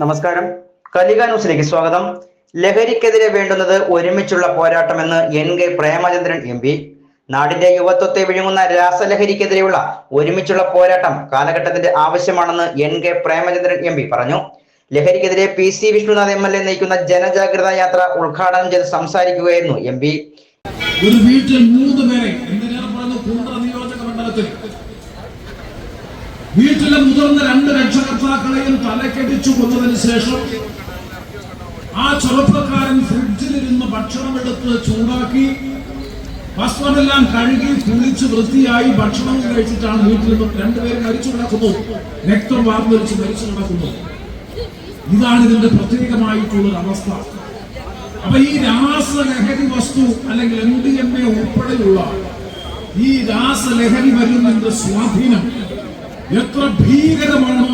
നമസ്കാരം. കലിക ന്യൂസിലേക്ക് സ്വാഗതം. ലഹരിക്കെതിരെ വേണ്ടുന്നത് ഒരുമിച്ചുള്ള പോരാട്ടമെന്ന് N K Premachandran M P. നാടിന്റെ യുവത്വത്തെ വിഴുങ്ങുന്ന രാസലഹരിക്കെതിരെയുള്ള ഒരുമിച്ചുള്ള പോരാട്ടം കാലഘട്ടത്തിന്റെ ആവശ്യമാണെന്ന് N K Premachandran M P പറഞ്ഞു. ലഹരിക്കെതിരെ P C Vishnunath M L A നയിക്കുന്ന ജനജാഗ്രത യാത്ര ഉദ്ഘാടനം ചെയ്ത് സംസാരിക്കുകയായിരുന്നു എം പി. ഒരു വീട്ടിൽ മൂന്ന് പേരെ നിയോജക മണ്ഡലത്തിൽ വീട്ടിലെ മുതിർന്ന രണ്ട് രക്ഷകർത്താക്കളെയും തലക്കടിച്ചു കൊന്നതിന് ശേഷം ആ ചെറുപ്പക്കാരൻ ഫ്രിഡ്ജിലിരുന്ന് ഭക്ഷണമെടുത്ത് ചൂടാക്കി വസ്ത്രമെല്ലാം കഴുകി കുളിച്ച് വൃത്തിയായി ഭക്ഷണം കഴിച്ചിട്ടാണ് വീട്ടിൽ നിന്ന് രണ്ടുപേരും മരിച്ചു കിടക്കുന്നു രക്തം വാർന്നൊലിച്ച് മരിച്ചു കിടക്കുന്നു ഇതാണ് ഇതിന്റെ പ്രത്യേകമായിട്ടുള്ള അവസ്ഥ. അപ്പൊ ഈ രാസലഹരി വസ്തു അല്ലെങ്കിൽ എം ഡി എം എ ഉൾപ്പെടെയുള്ള ഈ രാസലഹരി വരുന്നതിന്റെ സ്വാധീനം എത്ര ഭീകരമാണ്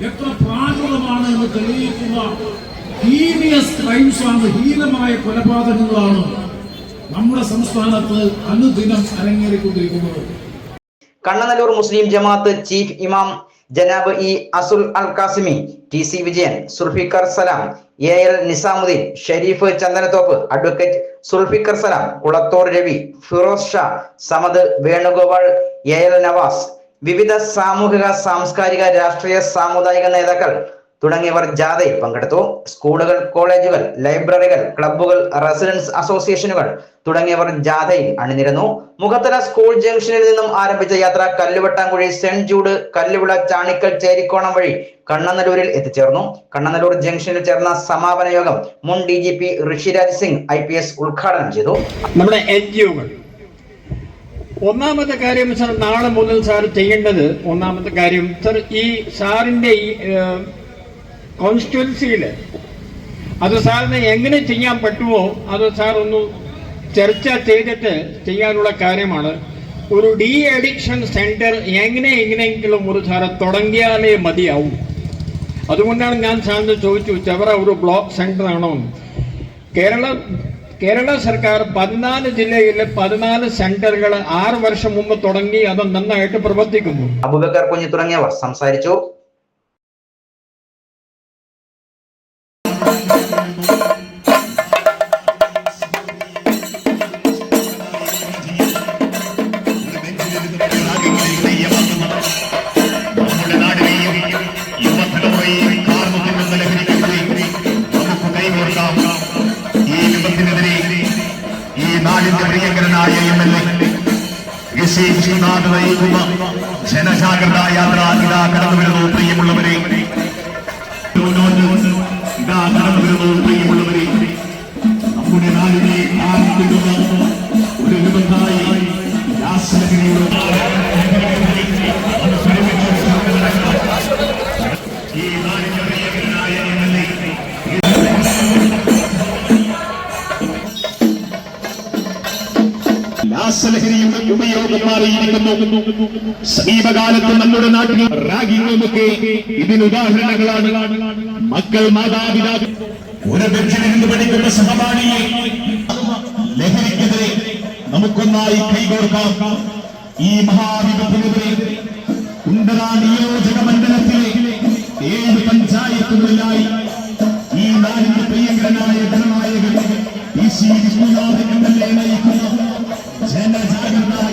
എത്ര പ്രാകൃതമാണ് എന്ന് തെളിയിക്കുന്ന ഹീനിയസ് ക്രൈംസ് ആണ് ഹീനമായ കൊലപാതകങ്ങളാണ് നമ്മുടെ സംസ്ഥാനത്ത് അനുദിനം അരങ്ങേറിക്കൊണ്ടിരിക്കുന്നത്. കണ്ണനല്ലൂർ മുസ്ലിം ജമാഅത്ത് ചീഫ് ഇമാം ജനാബ് E Asul Al Kasimi T C Vijayan Sulfikar Salam A L Nizamuddin Sherif Chandanathoppu advocate Sulfikar Salam Kulathoor Ravi Firoz Shah Samad Venugopal A L Nawaz വിവിധ സാമൂഹിക സാംസ്കാരിക രാഷ്ട്രീയ സാമുദായിക നേതാക്കൾ തുടങ്ങിയവർ ജാഥയിൽ പങ്കെടുത്തു. സ്കൂളുകൾ കോളേജുകൾ ലൈബ്രറികൾ ക്ലബ്ബുകൾ റെസിഡൻസ് അസോസിയേഷനുകൾ തുടങ്ങിയവർ ജാഥയിൽ അണിനിരന്നു. മുഖത്തല സ്കൂൾ ജംഗ്ഷനിൽ നിന്നും ആരംഭിച്ച യാത്ര കല്ലുവട്ടാങ്കുഴി സെന്റ് ജൂഡ് കല്ലുവിള ചാണിക്കൽ ചേരിക്കോണം വഴി കണ്ണനല്ലൂരിൽ എത്തിച്ചേർന്നു. കണ്ണനല്ലൂർ ജംഗ്ഷനിൽ ചേർന്ന സമാപന യോഗം മുൻ D G P Rishiraj Singh I P S ഉദ്ഘാടനം ചെയ്തു. നമ്മുടെ എൻ ജി ഒകൾ ഒന്നാമത്തെ കാര്യം സാർ നാളെ മുതൽ സാർ ചെയ്യേണ്ടത് ഒന്നാമത്തെ കാര്യം സാർ ഈ സാറിന്റെ ഈ കോൺസ്റ്റിറ്റ്യുവൻസിയിൽ അത് സാറിന് എങ്ങനെ ചെയ്യാൻ പറ്റുമോ അത് സാർ ഒന്ന് ചർച്ച ചെയ്തിട്ട് ചെയ്യാനുള്ള കാര്യമാണ്. ഒരു ഡി അഡിക്ഷൻ സെന്റർ എങ്ങനെ എങ്ങനെയെങ്കിലും ഒരു സാറ് തുടങ്ങിയാലേ മതിയാവും. അതുകൊണ്ടാണ് ഞാൻ സാറിന് ചോദിച്ചു ചെവറ ഒരു ബ്ലോക്ക് സെന്റർ ആണോ കേരള കേരള സർക്കാർ പതിനാല് ജില്ലയിലെ പതിനാല് സെന്ററുകൾ ആറ് വർഷം മുമ്പ് തുടങ്ങി അത് നന്നായിട്ട് പ്രവർത്തിക്കുന്നു. അബുബക്കർ കുഞ്ഞു തുടങ്ങിയവർ സംസാരിച്ചു. നാടിന്റെ പ്രിയങ്കരനായ എം എൽ എ. ശ്രീനാഥ് നയിക്കുന്ന ജനജാഗ്രത യാത്ര ഇതാ കടന്നു വരുന്നു പ്രിയമുള്ളവരെ. പ്രിയമുള്ളവരെ. നമ്മുടെ നാടിനെ ആർപ്പിക്കുന്ന ഒരു വിപത്തായി ഉപയോഗം മാറിയിരിക്കുന്നു സമീപകാലത്ത് നമ്മുടെ നാട്ടിൽ റാഗിങ്ങുമൊക്കെ ഇതിന് ഉദാഹരണങ്ങളാണ്. മക്കൾ മാതാപിതാക്കൾ. ഒരു ബെഞ്ചിലിരുന്ന് പഠിക്കുന്ന സഹപാഠിയെ ലഹരിക്കെതിരെ നമുക്കൊന്നായി കൈകോർക്കാം. ഈ മഹാവിപത്തിനെതിരെ കുണ്ടറ നിയോജക മണ്ഡലത്തിലെ ഏഴ് പഞ്ചായത്തുകളിലായി जय माता दी